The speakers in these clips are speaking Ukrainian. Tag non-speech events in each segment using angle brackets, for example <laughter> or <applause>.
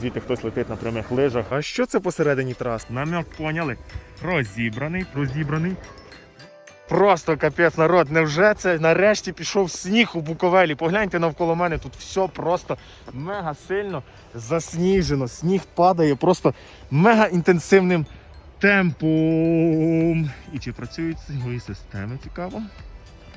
Звідти хтось летить на прямих лижах. А що це посередині трас? Намек поняли. Розібраний, розібраний. Просто капець народ, невже це нарешті пішов сніг у Буковелі? Погляньте навколо мене, тут все просто мега сильно засніжено. Сніг падає просто мега інтенсивним темпом. І чи працюють снігові системи? Цікаво.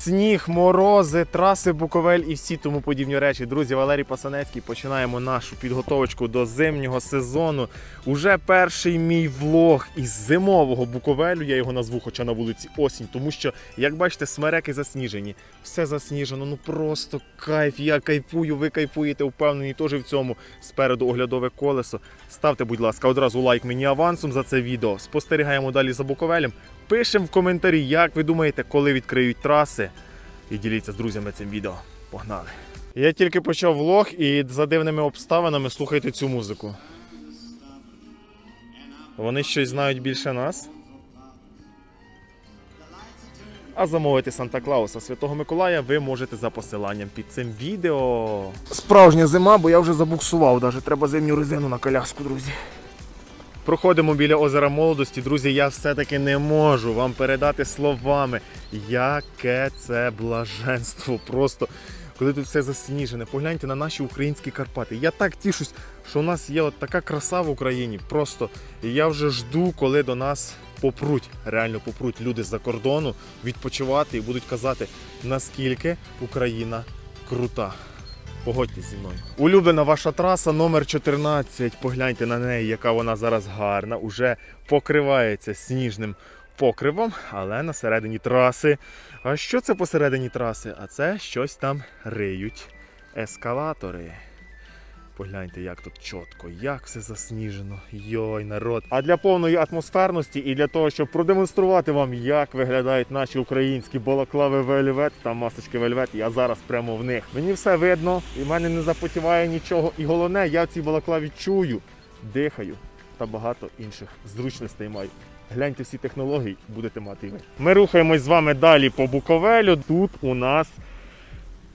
Сніг, морози, траси Буковель і всі тому подібні речі. Друзі, Валерій Пасанецький. Починаємо нашу підготовочку до зимнього сезону. Уже перший мій влог із зимового Буковелю. Я його назву, хоча на вулиці осінь, тому що, як бачите, смереки засніжені. Все засніжено, ну просто кайф. Я кайфую, ви кайфуєте, впевнені теж в цьому. Спереду оглядове колесо. Ставте, будь ласка, одразу лайк мені авансом за це відео. Спостерігаємо далі за Буковелем. Пишемо в коментарі, як ви думаєте, коли відкриють траси. І діліться з друзями цим відео. Погнали! Я тільки почав влог і за дивними обставинами слухайте цю музику. Вони щось знають більше нас. А замовити Санта Клауса Святого Миколая ви можете за посиланням під цим відео. Справжня зима, бо я вже забуксував. Навіть треба зимню резину на коляску, друзі. Проходимо біля озера молодості. Друзі, я все-таки не можу вам передати словами, яке це блаженство. Просто коли тут все засніжене. Погляньте на наші українські Карпати. Я так тішусь, що у нас є от така краса в Україні. Просто я вже жду, коли до нас попруть, реально попруть люди з-за кордону відпочивати і будуть казати, наскільки Україна крута. Погодьтесь зі мною. Улюблена ваша траса номер 14. Погляньте на неї, яка вона зараз гарна. Уже покривається сніжним покривом, але на середині траси. А що це посередині траси? А це щось там риють ескалатори. Погляньте, як тут чітко, як все засніжено. Йой, народ. А для повної атмосферності і для того, щоб продемонструвати вам, як виглядають наші українські балаклави вельвет та масочки вельвет, я зараз прямо в них. Мені все видно, і в мене не запотіває нічого. І головне, я в цій балаклаві чую, дихаю та багато інших зручностей маю. Гляньте всі технології, будете мати ви. Ми рухаємось з вами далі по Буковелю. Тут у нас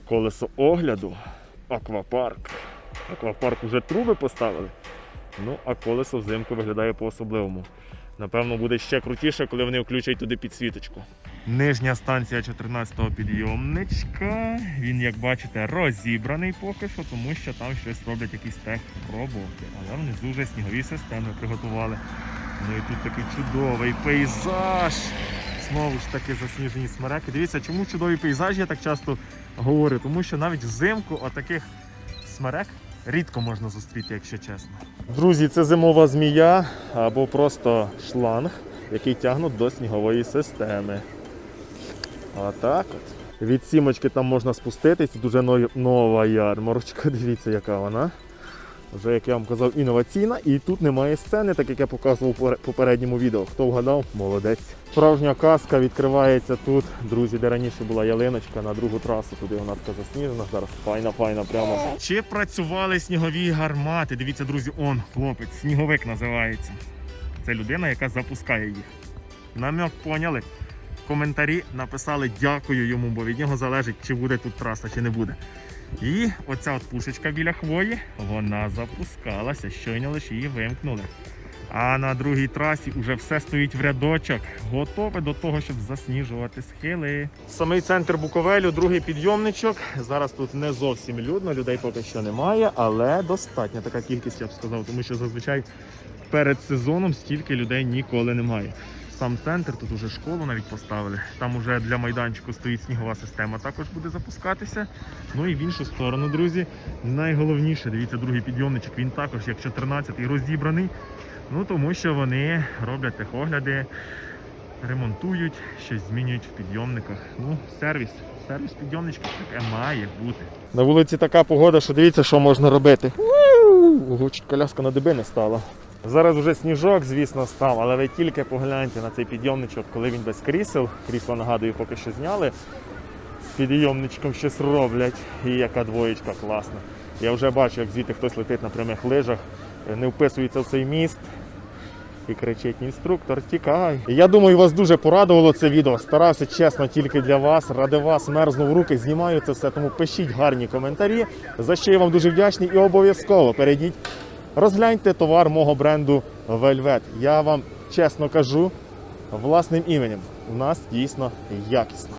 колесо огляду, аквапарк. Аквапарк вже труби поставили. Ну, а колесо взимку виглядає по-особливому. Напевно, буде ще крутіше, коли вони включать туди підсвіточку. Нижня станція 14-го підйомничка. Він, як бачите, розібраний поки що, тому що там щось роблять якісь техроботи. Але внизу вже снігові системи приготували. Ну і тут такий чудовий пейзаж. Знову ж таки засніжені смереки. Дивіться, чому чудовий пейзаж я так часто говорю, тому що навіть взимку отаких смерек рідко можна зустріти, якщо чесно. Друзі, це зимова змія або просто шланг, який тягнуть до снігової системи. Отак от. Від сімочки там можна спуститись, дуже нова ярмарочка. <laughs> Дивіться, яка вона. Вже, як я вам казав, інноваційна, і тут немає сцени, так як я показував в попередньому відео. Хто вгадав, молодець. Справжня казка відкривається тут, друзі, де раніше була ялиночка на другу трасу, туди вона така засніжена. Зараз файна, файна, прямо. Чи працювали снігові гармати? Дивіться, друзі, он, хлопець, сніговик називається. Це людина, яка запускає їх. Намек поняли. Коментарі написали дякую йому, бо від нього залежить, чи буде тут траса, чи не буде. І оця от пушечка біля хвої, вона запускалася, щойно лише її вимкнули. А на другій трасі вже все стоїть в рядочок, готове до того, щоб засніжувати схили. Самий центр Буковелю, другий підйомничок. Зараз тут не зовсім людно, людей поки що немає, але достатня така кількість, я б сказав, тому що зазвичай перед сезоном стільки людей ніколи немає. Сам центр, тут уже школу навіть поставили. Там уже для майданчику стоїть снігова система, також буде запускатися. Ну і в іншу сторону, друзі, найголовніше, дивіться, другий підйомничок, він також як 14-й розібраний. Ну тому що вони роблять техогляди, ремонтують, щось змінюють в підйомниках. Ну, сервіс. Сервіс підйомничка таке має бути. На вулиці така погода, що дивіться, що можна робити. Ого, коляска на диби не стала. Зараз вже сніжок, звісно, став, але ви тільки погляньте на цей підйомничок, коли він без крісел. Крісло, нагадую, поки що зняли. З підйомничком щось роблять. І яка двоєчка класна. Я вже бачу, як звідти хтось летить на прямих лижах, не вписується в цей міст. І кричить інструктор, тікай. Я думаю, вас дуже порадувало це відео. Старався чесно тільки для вас. Ради вас мерзнув руки, знімаю це все. Тому пишіть гарні коментарі, за що я вам дуже вдячний. І обов'язково перейдіть Розгляньте товар мого бренду Velvet. Я вам чесно кажу, власним іменем. У нас дійсно якісно.